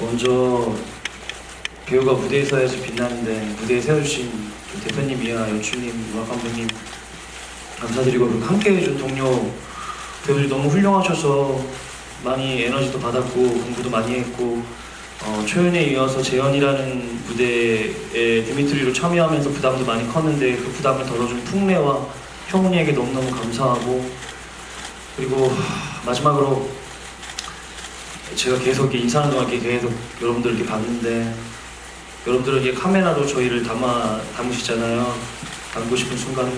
먼저 배우가 무대에 서야지 빛나는데 무대에 세워주신 좀 대표님이야 연출님, 음악 감독님 감사드리고 그리고 함께 해준 동료 배우들이 너무 훌륭하셔서 많이 에너지도 받았고 공부도 많이 했고 어, 초연에 이어서 재현이라는 무대에 디미트리로 참여하면서 부담도 많이 컸는데 그 부담을 덜어준 풍래와 형훈이에게 너무너무 감사하고 그리고 마지막으로 제가 계속 인사하는 동안 계속 여러분들 이렇게 봤는데 여러분들은 이게 카메라로 저희를 담아 담으시잖아요. 담고 싶은 순간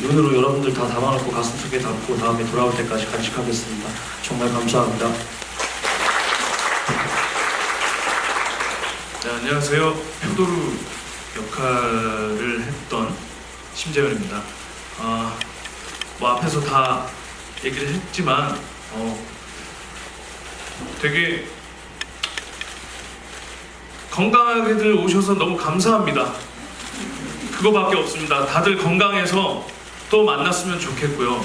눈으로 여러분들 다 담아놓고 가슴 속에 담고 다음에 돌아올 때까지 간직하겠습니다. 정말 감사합니다. 네, 안녕하세요. 표도루 역할을 했던 심재현입니다. 아, 뭐 앞에서 다 얘기를 했지만 어, 되게 건강하게들 오셔서 너무 감사합니다. 그거밖에 없습니다. 다들 건강해서 또 만났으면 좋겠고요.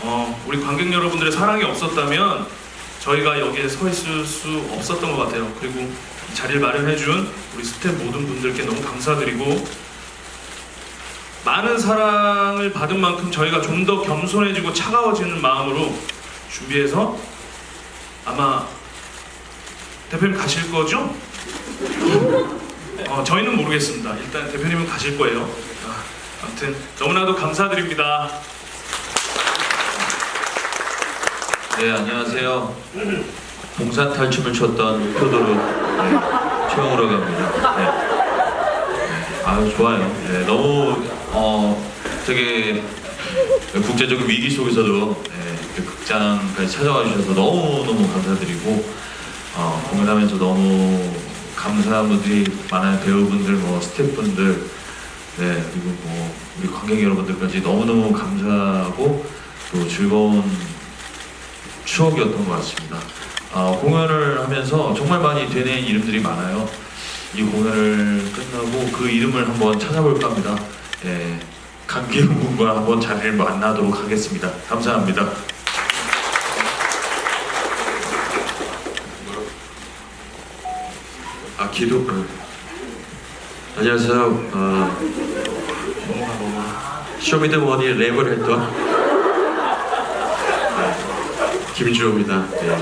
어, 우리 관객 여러분들의 사랑이 없었다면 저희가 여기에 서 있을 수 없었던 것 같아요. 그리고 이 자리를 마련해준 우리 스태프 모든 분들께 너무 감사드리고 많은 사랑을 받은 만큼 저희가 좀 더 겸손해지고 차가워지는 마음으로 준비해서 아마 대표님 가실 거죠? 어, 저희는 모르겠습니다. 일단 대표님은 가실 거예요. 아, 아무튼 너무나도 감사드립니다. 네 안녕하세요. 봉산 탈춤을 췄던 표도로 네, 최영우라고 합니다. 네. 아유 좋아요. 네, 너무 어 되게 국제적인 위기 속에서도 네, 극장까지 찾아와 주셔서 너무 너무 감사드리고 어, 공연하면서 너무 감사한 분들이 많아요. 배우분들, 뭐 스태프분들, 네 그리고 뭐 우리 관객 여러분들까지 너무 너무 감사하고 또 즐거운 추억이었던 것 같습니다. 어, 공연을 하면서 정말 많이 되뇌인 이름들이 많아요. 이 공연을 끝나고 그 이름을 한번 찾아볼까 합니다. 예, 강기훈 군과 한번 자리를 만나도록 하겠습니다. 감사합니다. 기도 어. 안녕하세요 어, 쇼미더머니 랩을 했던 네, 김주호입니다 네.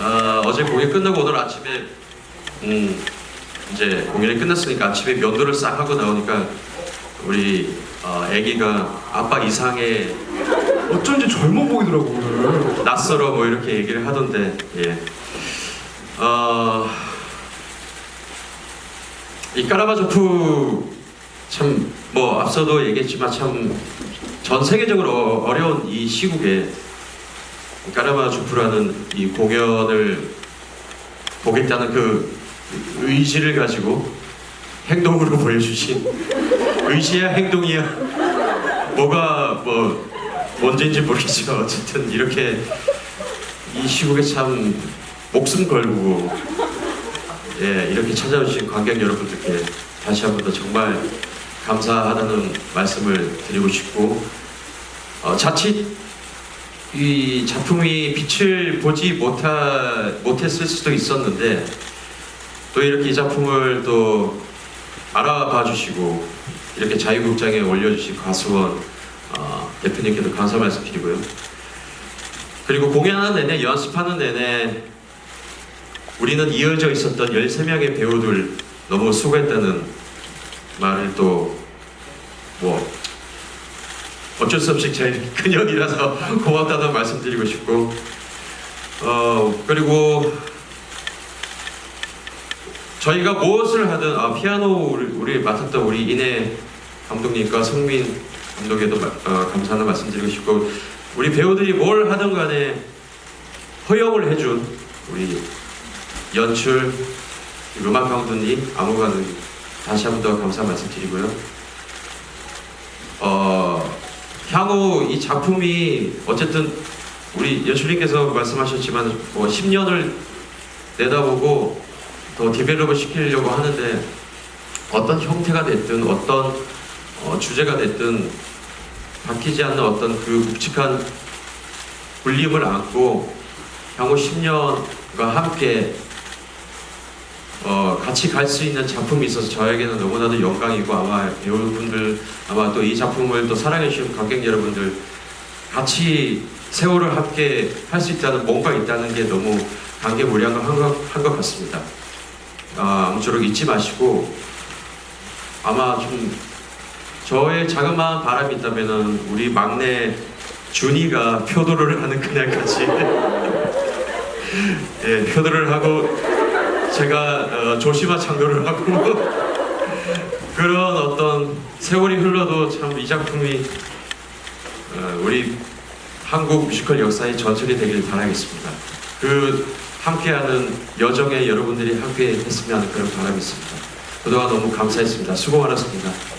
아, 어제 공연 끝나고 오늘 아침에 음, 이제 공연이 끝났으니까 아침에 면도를 싹 하고 나오니까 우리 어, 아기가 아빠 이상해 어쩐지 젊어 보이더라고 오늘. 낯설어 뭐 이렇게 얘기를 하던데 예. 어, 이 까라바조프 참 뭐 앞서도 얘기했지만 참 전 세계적으로 어려운 이 시국에 까라바조프라는 이 공연을 보겠다는 그 의지를 가지고 행동으로 보여주신 의지야 행동이야? 뭐가 뭐 뭔지인지 모르겠지만 어쨌든 이렇게 이 시국에 참 목숨 걸고 예 이렇게 찾아오신 관객 여러분들께 다시 한 번 더 정말 감사하다는 말씀을 드리고 싶고 어, 자칫 이 작품이 빛을 보지 못하, 못했을 수도 있었는데 또 이렇게 이 작품을 또 알아봐 주시고 이렇게 자유극장에 올려주신 가수원 어, 대표님께도 감사 말씀드리고요. 그리고 공연하는 내내 연습하는 내내 우리는 이어져 있었던 13명의 배우들 너무 수고했다는 말을 또 뭐 어쩔 수 없이 제 큰형이라서 고맙다는 말씀드리고 싶고 어 그리고 저희가 무엇을 하든 아 피아노 우리, 우리 맡았던 우리 이내 감독님과 성민 감독에도 마- 어, 감사하는 말씀드리고 싶고 우리 배우들이 뭘 하든 간에 허용을 해준 우리 연출 음악 감독님 아무 감독님 다시 한 번 더 감사 말씀드리고요. 어 향후 이 작품이 어쨌든 우리 연출님께서 말씀하셨지만 뭐 10년을 내다보고 더 디벨롭을 시키려고 하는데 어떤 형태가 됐든 어떤 어, 주제가 됐든 바뀌지 않는 어떤 그 묵직한 울림을 안고 향후 10년과 함께 어, 같이 갈 수 있는 작품이 있어서 저에게는 너무나도 영광이고 아마 여러분들 아마 또 이 작품을 또 사랑해 주신 관객 여러분들 같이 세월을 함께 할 수 있다는 뭔가 있다는 게 너무 감개무량한 것, 한것 같습니다. 아, 아무쪼록 잊지 마시고 아마 좀 저의 자그마한 바람이 있다면은 우리 막내 준이가 표도를 하는 그날까지 예, 표도를 하고 제가 어, 조심한 창조를 하고 그런 어떤 세월이 흘러도 참 이 작품이 어, 우리 한국 뮤지컬 역사의 전설이 되길 바라겠습니다. 그 함께하는 여정에 여러분들이 함께 했으면 그런 바람이 있습니다. 그동안 너무 감사했습니다. 수고 많았습니다.